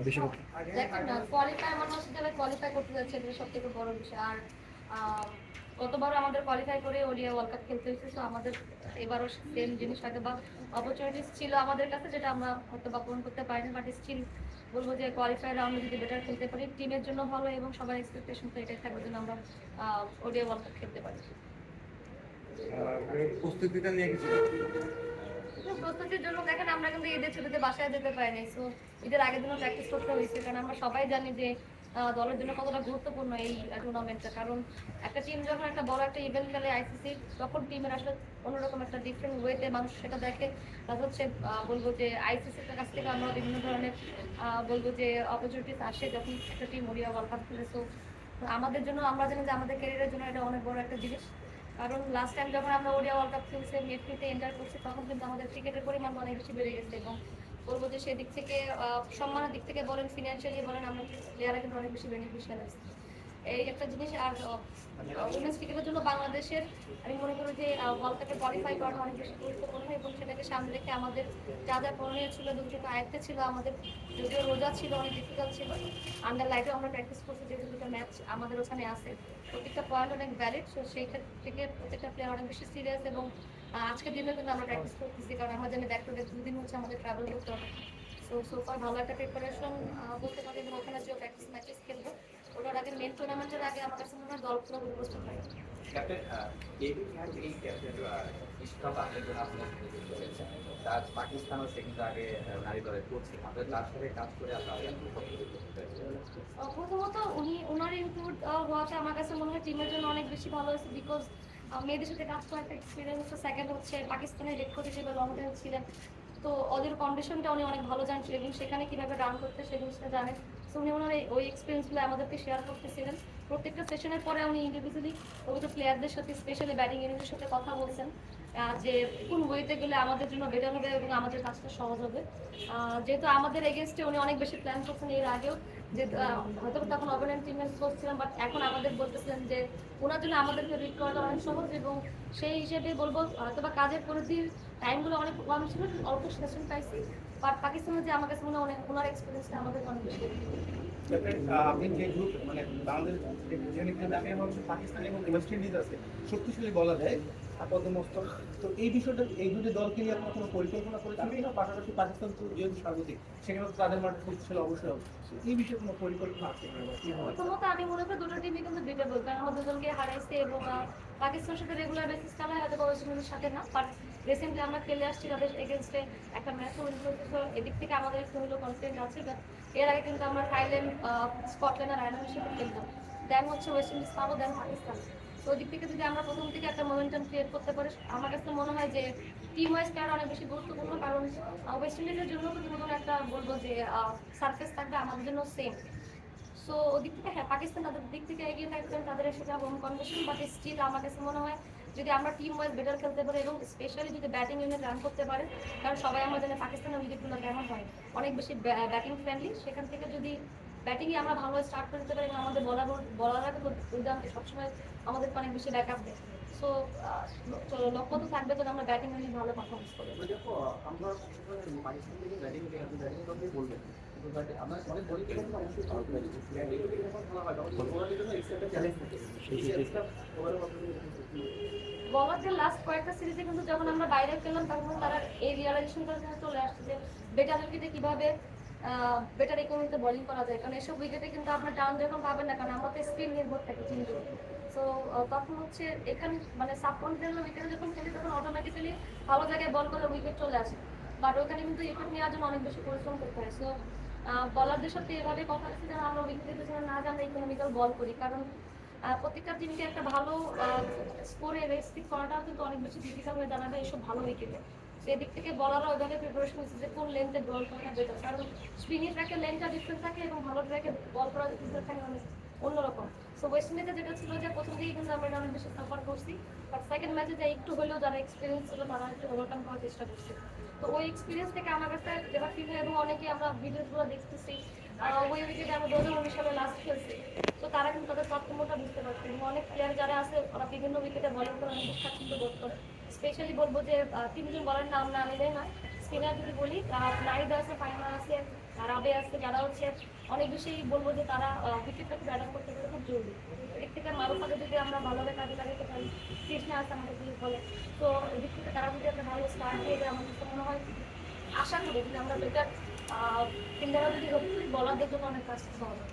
বিশ্বকাপ দেখেন না কোয়ালিফাই আমার মনে হচ্ছে কোয়ালিফাই করতে যাচ্ছে এটা সব থেকে বড় বিষয়। আর আহ, গতবার আমাদের কোয়ালিফাই করে ওডিয়া ওয়ার্ল্ড কাপ খেলতে হয়েছে তো আমাদের এবারও সেম জিনিস হয়তো বা অপরচুনিটিস ছিল আমাদের কাছে যেটা আমরা হয়তো বা পূরণ করতে পারিনি বাট স্টিল বলব যে কোয়ালিফাই রাউন্ডে যদি বেটার খেলতে পারি টিমের জন্য ভালো এবং সবার এক্সপেকটেশন তো এটাই থাকবে যেন আমরা ওডিয়া ওয়ার্ল্ড কাপ খেলতে পারি। প্রস্তুতিটা নিয়ে কিছু প্রস্তুতির জন্য দেখেন আমরা কিন্তু ঈদের ছুটিতে বাসায় যেতে পারিনি সো ঈদের আগের দিনও প্র্যাকটিস করতে হয়েছে, কারণ আমরা সবাই জানি যে দলের জন্য কতটা গুরুত্বপূর্ণ এই টুর্নামেন্টটা কারণ একটা টিম যখন একটা বড় একটা ইভেন্ট খেলে আইসিসি তখন টিমের আসলে অন্যরকম একটা ডিফারেন্ট ওয়েতে মানুষ সেটা দেখে। তার হচ্ছে বলব যে আইসিসির কাছ থেকে আমরা বিভিন্ন ধরনের বলব যে অপরচুনিটিস আসে যখন একটা টিম ওড়িয়া ওয়ার্ল্ড কাপ খেলে। সো আমাদের জন্য, আমরা জানি যে আমাদের ক্যারিয়ারের জন্য এটা অনেক বড় একটা জিনিস। কারণ লাস্ট টাইম যখন আমরা ওডিয়া ওয়ার্ল্ড কাপ খেলছে মেট্রিতে এন্টার করছি, তখন কিন্তু আমাদের ক্রিকেটের পরিমাণ অনেক বেশি বেড়ে গেছে এবং বলব যে সেদিক থেকে সম্মানের দিক থেকে বলেন ফিনান্সিয়ালি বলেন, আমরা প্লেয়াররা কিন্তু অনেক বেশি বেনিফিশিয়াল আছে। এই একটা জিনিস আর উইমেন্স ক্রিকেটের জন্য বাংলাদেশের, আমি মনে করি যে ওয়ার্ল্ড কাপে কোয়ালিফাই করাটা অনেক বেশি গুরুত্বপূর্ণ এবং সেটাকে সামনে রেখে আমাদের যা যা করণীয় ছিল দুটো আয়ত্তে ছিল, আমাদের যদিও রোজা ছিল, অনেক ডিফিকাল্ট ছিল আন্ডার লাইফে আমরা প্র্যাকটিস করছি যেহেতু দুটো ম্যাচ আমাদের ওখানে আছে। প্রত্যেকটা পয়েন্ট অনেক ভ্যালিড সো সেই থেকে প্রত্যেকটা প্লেয়ার অনেক বেশি সিরিয়াস এবং আজকের দিনে কিন্তু আমরা প্র্যাকটিস করতেছি, কারণ আমরা জানি ব্যাক টু ব্যাক দুদিন হচ্ছে আমাদের ট্রাভেল করতে হবে। সো সো ভালো একটা প্রিপারেশন বলতে পারি এবং ওখানে যে প্র্যাকটিস ম্যাচেস খেলব ওটার আগে মেন টুর্নামেন্টের আগে আমার কাছে মনে হয় দল পুরো উপস্থিত হয়। ক্যাপ্টেন ডেভিড হ্যাড এই ক্যাপ্টেন বিশ্বকাপ আপনার জন্য আপনার করেছেন তার পাকিস্তানও সে কিন্তু আগে নারী দলে করছে আপনাদের তার সাথে কাজ করে প্রথমত উনি ওনার ইনক্লুড হওয়াটা আমার কাছে মনে হয় টিমের জন্য অনেক বেশি ভালো হয়েছে বিকজ মেয়েদের সাথে কাজ করার একটা এক্সপিরিয়েন্স সেকেন্ড হচ্ছে পাকিস্তানের রেড কোচ হিসেবে লং টাইম ছিলেন। তো ওদের কন্ডিশনটা উনি অনেক ভালো জানেন এবং সেখানে কীভাবে রান করতে সেই জিনিসটা জানেন তো উনি ওনার ওই এক্সপিরিয়েন্সগুলো আমাদেরকে শেয়ার করতেছিলেন। প্রত্যেকটা সেশনের পরে উনি ইন্ডিভিজুয়ালি অভিযোগ প্লেয়ারদের সাথে স্পেশালি ব্যাটিং ইউনিটের সাথে কথা বলছেন যে কোন ওয়েতে গেলে আমাদের জন্য বেটার হবে এবং আমাদের কাজটা সহজ হবে। যেহেতু আমাদের এগেনস্টে উনি অনেক বেশি প্ল্যান করছেন, এর আগেও যে হয়তো তখন অপোনেন্ট টিমের করছিলাম বাট এখন আমাদের বলতেছিলেন যে ওনার জন্য আমাদেরকে রিড করাটা অনেক সহজ এবং সেই হিসেবে বলব হয়তো বা কাজের পরিধির টাইমগুলো অনেক কম ছিল অল্প সেশন পাইছি বাট পাকিস্তানের যে আমার কাছে মনে হয় অনেক ওনার এক্সপিরিয়েন্সটা আমাদের অনেক বেশি আপনি যে গ্রুপ মানে বাংলাদেশ পাকিস্তান এবং ওয়েস্ট ইন্ডিজ আছে শক্তিশালী বলা যায় আপাতমস্তক তো এই বিষয়টা, এই দুটি দলকে নিয়ে আপনার কোনো পরিকল্পনা করেছেন কিনা? পাশাপাশি পাকিস্তান যেহেতু স্বাগতিক সেখানে তাদের মাঠে শক্তিশালী অবশ্যই এই বিষয়ে কোনো পরিকল্পনা আছে প্রথমত আমি মনে করি দুটো টিমই কিন্তু বিটেবল কারণ আমরা দুজনকে হারাইছে এবং পাকিস্তানের সাথে রেগুলার বেসিস খেলা হয়তো ওয়েস্ট সাথে না বাট রিসেন্টলি আমরা খেলে আসছি তাদের এগেনস্টে একটা ম্যাচ উইন এদিক থেকে আমাদের একটু হলেও কনফিডেন্ট আছে এর আগে কিন্তু আমরা থাইল্যান্ড স্কটল্যান্ড আর আয়ারল্যান্ডের সাথে খেলতাম। দেন হচ্ছে ওয়েস্ট ইন্ডিজ পাবো দেন পাকিস্তান। তো ওই দিক থেকে যদি আমরা প্রথম থেকে একটা মোমেন্টাম ক্রিয়েট করতে পারি, আমার কাছে মনে হয় যে টিম ওয়াইজ প্লেয়ার অনেক বেশি গুরুত্বপূর্ণ, কারণ ওয়েস্ট ইন্ডিজের জন্য নতুন একটা বলব যে সার্ফেস থাকবে আমাদের জন্য সেম সো ওদিক থেকে হ্যাঁ পাকিস্তান তাদের দিক থেকে এগিয়ে থাকবেন, তাদের সেটা হোম কন্ডিশন বাট স্টিল আমার কাছে মনে হয় যদি আমরা টিম ওয়াইজ বেটার খেলতে পারি এবং স্পেশালি যদি ব্যাটিং ইউনিট রান করতে পারে, কারণ সবাই আমরা জানি পাকিস্তানের উইকেটগুলো কেমন হয়, অনেক বেশি ব্যাটিং ফ্রেন্ডলি সেখান থেকে যদি ব্যাটিংয়ে আমরা ভালো স্টার্ট করে দিতে পারি এবং আমাদের বলার বলাররা কিন্তু সবসময় আমাদের অনেক বেশি ব্যাক আপ দেয় সো লক্ষ্য তো থাকবে যেন আমরা ব্যাটিং ইউনিট ভালো পারফরমেন্স করি দেখো আমরা পাকিস্তান থেকে ব্যাটিং ব্যাটিং বলবেন। হয় বলারদের লাস্ট কয়েকটা সিরিজে কিন্তু যখন আমরা বাইরে খেললাম তখন তারা এই রিয়ালাইজেশনটার জন্য চলে আসছে যে বেটার কীভাবে বেটার ইকোনমিতে বোলিং করা যায়। কারণ এসব উইকেটে কিন্তু আপনার ডাউন যখন পাবেন না, কারণ আমরা তো স্পিন নির্ভর থাকি কিন্তু সো তখন হচ্ছে এখানে মানে সাবকন্টিনেন্টাল উইকেটে যখন খেলি তখন অটোমেটিক্যালি ভালো জায়গায় বল করে উইকেট চলে আসে। বাট ওখানে কিন্তু উইকেট নেওয়ার জন্য অনেক বেশি পরিশ্রম করতে হয়। সো বলারদের সাথে এভাবে কথা হচ্ছে যেন আমরা উইকেটের পেছনে না আমরা ইকোনমিক্যাল বল করি। কারণ প্রত্যেকটা টিমকে একটা ভালো স্কোরে রেস্ট্রিক্ট করাটাও কিন্তু অনেক বেশি ডিফিকাল্ট হয়ে দাঁড়াবে এইসব ভালো উইকেটে সেদিক থেকে বলারও ওইভাবে প্রিপারেশন হচ্ছে যে কোন লেন্থে বল করাটা বেটার কারণ স্পিনি ট্র্যাকের লেন্থটা ডিফারেন্ট থাকে এবং ভালো ট্র্যাকে বল করার ডিফারেন্ট থাকে অনেক অন্যরকম। সো ওয়েস্ট ইন্ডিজে যেটা ছিল যে প্রথম দিকে কিন্তু আমরা অনেক বেশি সাফার করছি বাট সেকেন্ড ম্যাচে যে একটু হলেও যারা এক্সপিরিয়েন্স ছিল তারা একটু ওভারকাম করার চেষ্টা করছে। তো ওই এক্সপিরিয়েন্স থেকে আমার কাছে যেটা ফিল হয় এবং অনেকে আমরা ভিডিওগুলো দেখতেছি ওই উইকেটে আমরা দু হাজার উনিশ সালে লাস্ট খেলছি। তো তারা কিন্তু তাদের তারতম্যটা বুঝতে পারছে এবং অনেক প্লেয়ার যারা আছে, ওরা বিভিন্ন উইকেটে বলিং করে অনেক স্বাচ্ছন্দ্য বোধ করে। স্পেশালি বলব যে তিনজন বলার নাম না নিলেই নয়। স্পিনার যদি বলি নাইদ আছে, ফাইনাল আছে আর আবে আছে, যারা হচ্ছে, অনেক বেশি বলব যে তারা উইকেটটাকে ব্যাটার করতে পারে, খুব জরুরি। এদিক থেকে মারুফাকে যদি আমরা ভালোভাবে কাজে লাগাতে পারি, কৃষ্ণা আছে আমাদের দিয়ে বলে। তো এদিক থেকে তারা যদি একটা ভালো স্টার্ট দিয়ে দেয়, আমার মনে হয়, আশা করি যে আমরা বেটার ফিল্ডাররা যদি বলারদের জন্য অনেক কাজ করতে হবে